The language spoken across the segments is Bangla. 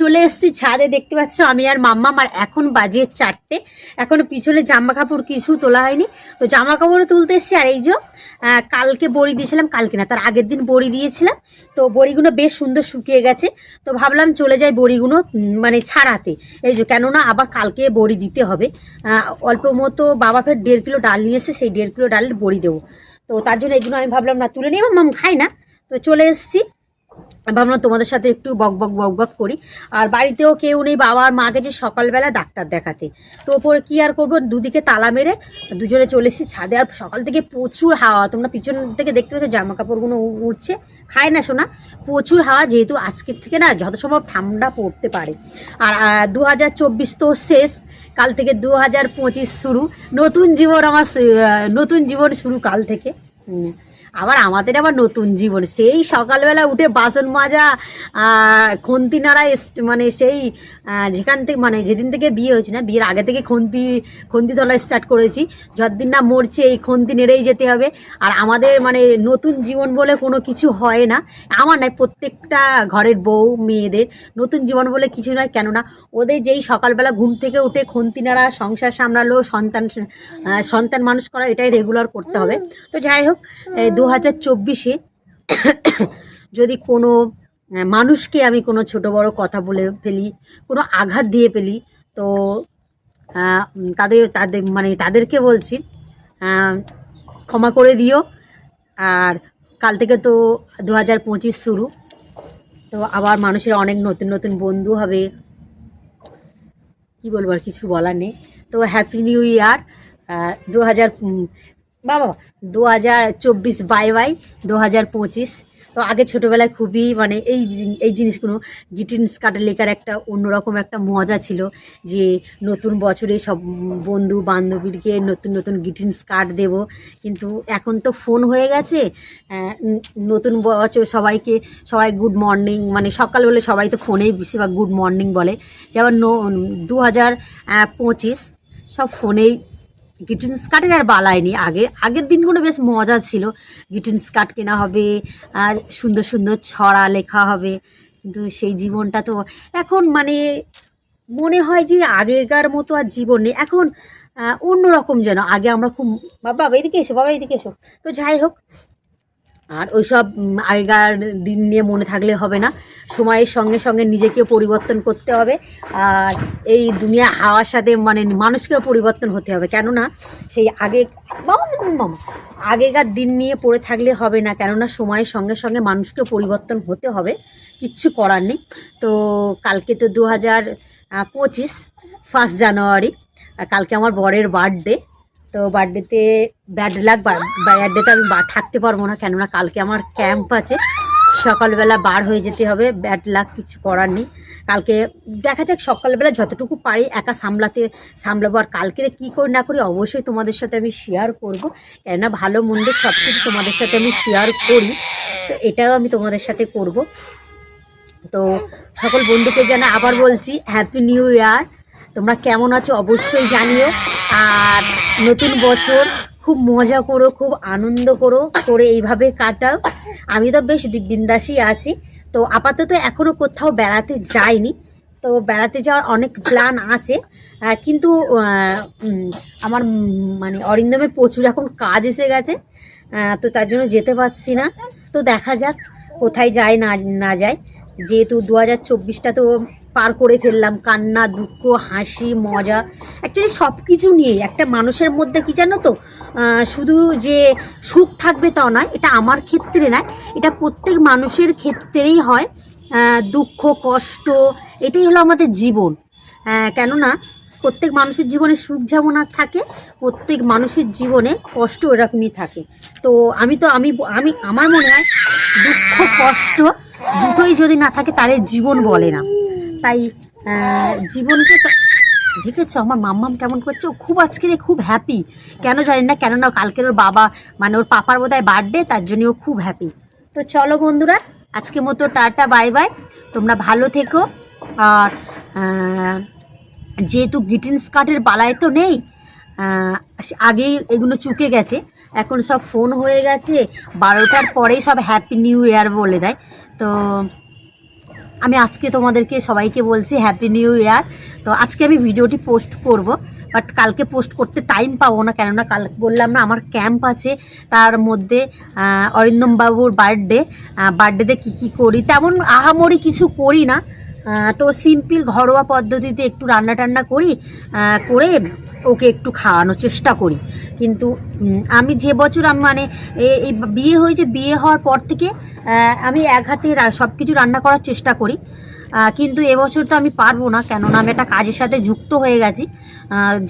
চলে এসেছি, ছাদে দেখতে পাচ্ছ আমি আর মাম্মা আমার এখন বাজে চারটে। এখনও পিছনে জামা কাপড় কিছু তোলা হয়নি। তো জামা কাপড়ও তুলতে এসেছি, আর এই যে কালকে বড়ি দিয়েছিলাম, কালকে না, তার আগের দিন বড়ি দিয়েছিলাম। তো বড়িগুলো বেশ সুন্দর শুকিয়ে গেছে। তো ভাবলাম চলে যাই বড়িগুলো মানে ছাড়াতে। এই যে, কেননা আবার কালকে বড়ি দিতে হবে। অল্প মতো বাবা ফের দেড় কিলো ডাল নিয়ে এসে সেই দেড় কিলো ডালের বড়ি দেবো। তো তার জন্য এগুলো আমি ভাবলাম, না, তুলে নিই এবং মাম খাই না। তো চলে এসেছি। ভাবলাম তোমাদের সাথে একটু বক বক বক বক করি। আর বাড়িতেও কেউ নেই বাবা আর মা গেছে সকালবেলা ডাক্তার দেখাতে। তো ওপরে কী আর করব? দুদিকে তালা মেরে দুজনে চলে এসেছি ছাদে। আর সকাল থেকে প্রচুর হাওয়া। তোমরা পিছন থেকে দেখতে পাচ্ছ জামা কাপড়গুলো উ- উঠছে খায় না শোনা প্রচুর হাওয়া যেহেতু আজকের থেকে না যত সম্ভব ঠান্ডা পড়তে পারে। আর দু হাজার চব্বিশ তো শেষ। কাল থেকে দু হাজার পঁচিশ শুরু। নতুন জীবন আমার নতুন জীবন শুরু কাল থেকে। আবার আমাদের আবার নতুন জীবন। সেই সকালবেলা উঠে বাসন মাজা খন্তি নাড়া মানে সেই যেখান থেকে মানে যেদিন থেকে বিয়ে হয়েছে না, বিয়ের আগে থেকে খন্তি খন্তি তোলা স্টার্ট করেছি। যতদিন না মরছে, এই খন্তি নেড়েই যেতে হবে। আর আমাদের মানে নতুন জীবন বলে কোনো কিছু হয় না। আমার নয়, প্রত্যেকটা ঘরের বউ, মেয়েদের নতুন জীবন বলে কিছু নয়। কেননা, ওদের যেই সকালবেলা ঘুম থেকে উঠে খন্তি নাড়া সংসার সামলালো, সন্তান সন্তান মানুষ করা, এটাই রেগুলার করতে হবে। তো যাই হোক দু হাজার চব্বিশে যদি কোনো মানুষকে আমি কোনো ছোট বড় কথা বলে ফেলি, কোনো আঘাত দিয়ে ফেলি, তো তাদের তাদের মানে তাদেরকে বলছি ক্ষমা করে দিও। আর কাল থেকে তো দু হাজার পঁচিশ শুরু, তো আবার মানুষের অনেক নতুন নতুন বন্ধু হবে। কি বলব আর কিছু বলার নেই। তো হ্যাপি নিউ ইয়ার দু হাজার বাবা দু হাজার চব্বিশ বাই বাই দু হাজার পঁচিশ। তো আগে ছোটোবেলায় খুবই মানে এই এই জিনিসগুলো গ্রিটিংস কার্ডের লেখার একটা অন্যরকম একটা মজা ছিল যে নতুন বছরে সব বন্ধু বান্ধবীকে নতুন নতুন গ্রিটিংস কার্ড দেব। কিন্তু এখন তো ফোন হয়ে গেছে। নতুন বছর সবাইকে, সবাই গুড মর্নিং মানে সকাল হলে সবাই তো ফোনেই বেশিরভাগ গুড মর্নিং বলে। যেমন দু হাজার পঁচিশ, সব ফোনেই গ্রিটিংস কার্ডের আর বালাইনি আগে আগের দিনগুলো বেশ মজা ছিল। গ্রিটিংস কার্ড কেনা হবে, আর সুন্দর সুন্দর ছড়া লেখা হবে। কিন্তু সেই জীবনটা তো এখন মানে মনে হয় যে আগেকার মতো আর জীবন নেই। এখন অন্যরকম যেন। আগে আমরা খুব বাবা, এদিকে এসো, বাবা, এদিকে এসো। তো যাই হোক আর ওইসব আগেকার দিন নিয়ে মনে থাকলে হবে না। সময়ের সঙ্গে সঙ্গে নিজেকে পরিবর্তন করতে হবে। আর এই দুনিয়া হাওয়ার সাথে মানে মানুষকেও পরিবর্তন হতে হবে। কেননা সেই আগে আগেকার দিন নিয়ে পড়ে থাকলে হবে না। কেননা সময়ের সঙ্গে সঙ্গে মানুষকে পরিবর্তন হতে হবে। কিচ্ছু করার নেই। তো কালকে তো দু হাজার পঁচিশ ফার্স্ট জানুয়ারি কালকে আমার বরের বার্থডে তো বার্থডেতে ব্যাড লাক বার্থডেতে আমি থাকতে পারব না, কেননা কালকে আমার ক্যাম্প আছে। সকালবেলা বার হয়ে যেতে হবে ব্যাড লাক কিছু করার নেই। কালকে দেখা যাক, সকালবেলা যতটুকু পারি একা সামলাতে সামলাবো। আর কালকে কী করি না করি অবশ্যই তোমাদের সাথে আমি শেয়ার করব। কেননা ভালো মন্দ সব কিছু তোমাদের সাথে আমি শেয়ার করি। তো এটাও আমি তোমাদের সাথে করব। তো সকল বন্ধুকে যেন আবার বলছি হ্যাপি নিউ ইয়ার তোমরা কেমন আছো অবশ্যই জানিও। আর নতুন বছর, খুব মজা করো, খুব আনন্দ করো, করে এইভাবে কাটাও। আমি তো বেশ বিন্দাসই আছি। তো আপাতত এখনও কোথাও বেড়াতে যাইনি। তো বেড়াতে যাওয়ার অনেক প্ল্যান আছে। কিন্তু আমার মানে অরিন্দমের প্রচুর এখন কাজ এসে গেছে। তো তার জন্য যেতে পারছি না। তো দেখা যাক কোথায় যায় না না যায়। যেহেতু দু হাজার চব্বিশটা তো পার করে ফেললাম। কান্না, দুঃখ, হাসি, মজা। অ্যাকচুয়ালি সব কিছু নিয়ে একটা মানুষের মধ্যে কি জানো তো শুধু যে সুখ থাকবে তা নয়, এটা আমার ক্ষেত্রে নয়, এটা প্রত্যেক মানুষের ক্ষেত্রেই হয়। দুঃখ, কষ্ট, এটাই হলো আমাদের জীবন। কেননা প্রত্যেক মানুষের জীবনে সুখ যেমন আর থাকে, প্রত্যেক মানুষের জীবনে কষ্ট এরকমই থাকে। তো আমি তো, আমি আমি, আমার মনে হয় দুঃখ, কষ্ট দুটোই যদি না থাকে, তাহলে জীবন বলে না। তাই জীবনকে দেখেছ? আমার মাম্মাম কেমন করছে? ও খুব আজকের খুব হ্যাপি কেন জানি না, কেননা কালকের ওর বাবা মানে ওর পাপার বোধহয় বার্থডে তার জন্য ও খুব হ্যাপি তো চলো বন্ধুরা আজকে মতো টাটা বাই বাই তোমরা ভালো থেকো। আর যেহেতু গ্রিটিংস কার্ডের বালায় তো নেই আগেই এগুলো চুকে গেছে। এখন সব ফোন হয়ে গেছে। বারোটার পরেই সব হ্যাপি নিউ ইয়ার বলে দেয়। তো আমি আজকে তোমাদেরকে সবাইকে বলছি হ্যাপি নিউ ইয়ার তো আজকে আমি ভিডিওটি পোস্ট করব বাট কালকে পোস্ট করতে টাইম পাবো না, কেননা কাল বললাম না, আমার ক্যাম্প আছে। তার মধ্যে অরিন্দমবাবুর বার্থডে বার্থডেতে কী কী করি, তেমন আহামরি কিছু করি না। তো সিম্পল ঘরোয়া পদ্ধতিতে একটু রান্না টান্না করি করে ওকে একটু খাওয়ানোর চেষ্টা করি। কিন্তু আমি যে বছর আমি মানে এই বিয়ে হয়েছে, বিয়ে হওয়ার পর থেকে আমি এক হাতে সব কিছু রান্না করার চেষ্টা করি। কিন্তু এবছর তো আমি পারব না, কেননা আমি একটা কাজের সাথে যুক্ত হয়ে গেছি।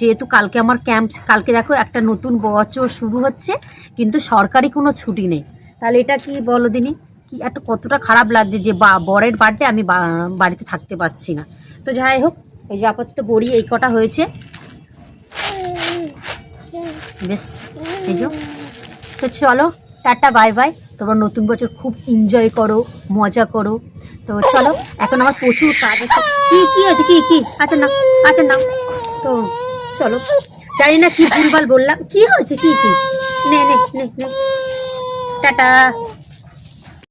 যেহেতু কালকে আমার ক্যাম্প কালকে দেখো একটা নতুন বছর শুরু হচ্ছে, কিন্তু সরকারি কোনো ছুটি নেই। তাহলে এটা কি বলো দিনি? কি একটা কতটা খারাপ লাগছে যে বা বরের বার্থডে আমি বাড়িতে থাকতে পারছি না। তো যাই হোক, এই যে আপাতত বড়ি এই কটা হয়েছে। বেশ, এই তো চলো, টাটা বাই বাই তোমরা নতুন বছর খুব এনজয় করো, মজা করো। তো চলো, এখন আমার প্রচুর কাজ আছে। কি কি আছে, কি কি? আচ্ছা না আচ্ছা না তো চলো, জানি না কি ভুলভাল বললাম। কি হয়েছে, কি কি? নে নে নে নে। টাটা।